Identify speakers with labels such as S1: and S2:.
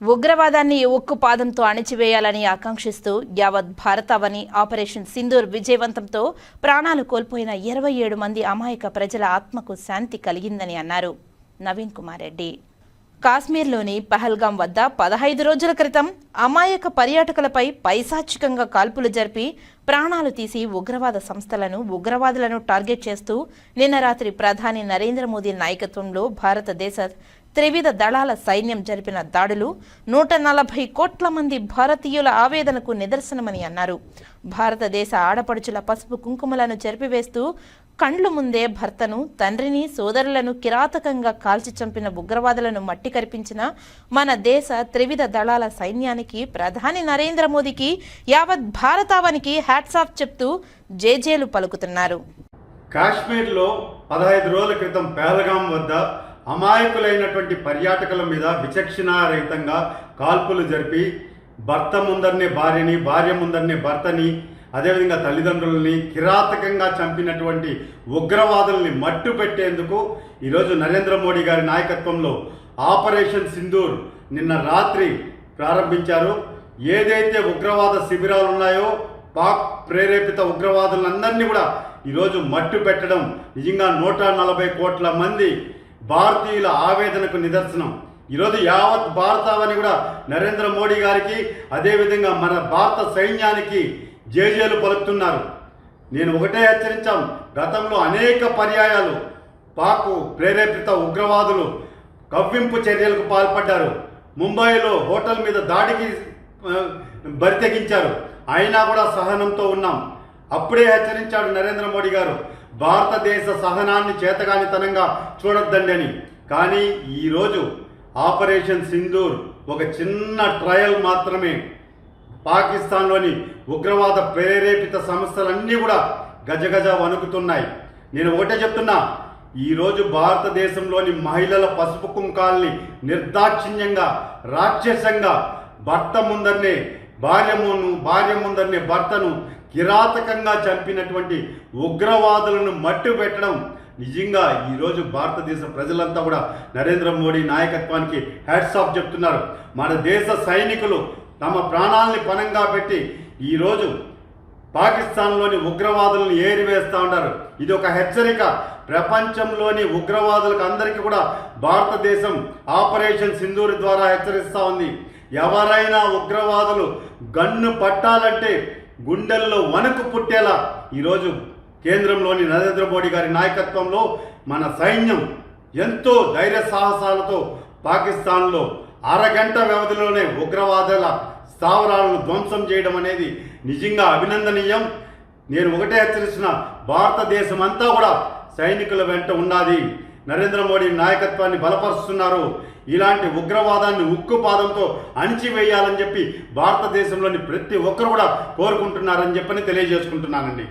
S1: ఉగ్రవాదాన్ని ఉక్కు పాదంతో అణిచివేయాలని ఆకాంక్షిస్తూ యావత్ భారతావని ఆపరేషన్ సింధూర్ విజయవంతంతో ప్రాణాలు కోల్పోయిన ఇరవై ఏడు మంది అమాయక ప్రజల ఆత్మకు శాంతి కలిగిందని అన్నారు. నవీన్ కుమార్ రెడ్డి. కాశ్మీర్లోని పహల్గాం వద్ద పదహైదు రోజుల క్రితం అమాయక పర్యాటకులపై పైశాచికంగా కాల్పులు జరిపి ప్రాణాలు తీసి ఉగ్రవాద సంస్థలను ఉగ్రవాదులను టార్గెట్ చేస్తూ నిన్న రాత్రి ప్రధాని నరేంద్ర మోదీ నాయకత్వంలో భారతదేశ త్రివిధ దళాల సైన్యం జరిపిన దాడులు నూట నలభై కోట్ల మంది భారతీయుల ఆవేదనకు నిదర్శనమని అన్నారు. భారతదేశ ఆడపడుచుల పసుపు కుంకుమలను చెరిపివేస్తూ కండ్లు ముందే భర్తను తండ్రిని సోదరులను కిరాతకంగా కాల్చి చంపిన ఉగ్రవాదులను మట్టి కరిపించిన మన దేశ త్రివిధ దళాల సైన్యానికి ప్రధాని నరేంద్ర మోదీకి యావత్ భారతావనికి హ్యాట్స్ ఆఫ్ చెప్తూ జేజేలు పలుకుతున్నారు.
S2: కాశ్మీర్లో పదహైదు రోజుల క్రితం పేదగాం వద్ద అమాయకులైనటువంటి పర్యాటకుల మీద విచక్షణారహితంగా కాల్పులు జరిపి భర్త ముందరనే భార్యని భార్య ముందరనే భర్తని అదేవిధంగా తల్లిదండ్రులని కిరాతకంగా చంపినటువంటి ఉగ్రవాదుల్ని మట్టు పెట్టేందుకు ఈరోజు నరేంద్ర మోడీ గారి నాయకత్వంలో ఆపరేషన్ సింధూర్ నిన్న రాత్రి ప్రారంభించారు. ఏదైతే ఉగ్రవాద శిబిరాలు ఉన్నాయో పాక్ ప్రేరేపిత ఉగ్రవాదులందరినీ కూడా ఈరోజు మట్టు పెట్టడం నిజంగా నూట నలభై కోట్ల మంది భారతీయుల ఆవేదనకు నిదర్శనం. ఈరోజు యావత్ భారతావని కూడా నరేంద్ర మోడీ గారికి అదేవిధంగా మన భారత సైన్యానికి జేజేలు పలుకుతున్నారు. నేను ఒకటే హెచ్చరించాం గతంలో అనేక పర్యాయాలు పాకు ప్రేరేపిత ఉగ్రవాదులు కవ్వింపు చర్యలకు పాల్పడ్డారు. ముంబైలో హోటల్ మీద దాడికి బరితెగించారు. అయినా కూడా సహనంతో ఉన్నాం. అప్పుడే హెచ్చరించాడు నరేంద్ర మోడీ గారు. భారతదేశ సహనాన్ని చేతగానితనంగా చూడొద్దండి అని. కానీ ఈరోజు ఆపరేషన్ సింధూర్ ఒక చిన్న ట్రయల్ మాత్రమే. పాకిస్తాన్లోని ఉగ్రవాద ప్రేరేపిత సంస్థలన్నీ కూడా గజగజ వణుకుతున్నాయి. నేను ఒకటే చెప్తున్నా ఈరోజు భారతదేశంలోని మహిళల పసుపు కుంకాల్ని నిర్దాక్షిణ్యంగా రాక్షసంగా భర్త ముందరనే భార్యమును భార్యముందరిని భర్తను కిరాతకంగా చంపినటువంటి ఉగ్రవాదులను మట్టు పెట్టడం. నిజంగా ఈరోజు భారతదేశ ప్రజలంతా కూడా నరేంద్ర మోడీ నాయకత్వానికి హ్యాట్స్ ఆఫ్ చెప్తున్నారు. మన దేశ సైనికులు తమ ప్రాణాలని పణంగా పెట్టి ఈరోజు పాకిస్తాన్లోని ఉగ్రవాదులను ఏరివేస్తూ ఉన్నారు. ఇది ఒక హెచ్చరిక. ప్రపంచంలోని ఉగ్రవాదులకు అందరికీ కూడా భారతదేశం ఆపరేషన్ సింధూర్ ద్వారా హెచ్చరిస్తూ ఉంది. ఎవరైనా ఉగ్రవాదులు గన్ను పట్టాలంటే గుండెల్లో వణుకు పుట్టేలా ఈరోజు కేంద్రంలోని నరేంద్ర మోడీ గారి నాయకత్వంలో మన సైన్యం ఎంతో ధైర్య సాహసాలతో పాకిస్తాన్లో అరగంట వ్యవధిలోనే ఉగ్రవాదుల స్థావరాలను ధ్వంసం చేయడం అనేది నిజంగా అభినందనీయం. నేను ఒకటే హెచ్చరిస్తున్న భారతదేశం అంతా కూడా సైనికుల వెంట ఉన్నది నరేంద్ర మోడీ నాయకత్వాన్ని బలపరుస్తున్నారు. ఇలాంటి ఉగ్రవాదాన్ని ఉక్కు పాదంతో అణిచివేయాలని చెప్పి భారతదేశంలోని ప్రతి ఒక్కరు కూడా కోరుకుంటున్నారని చెప్పని తెలియజేసుకుంటున్నానండి.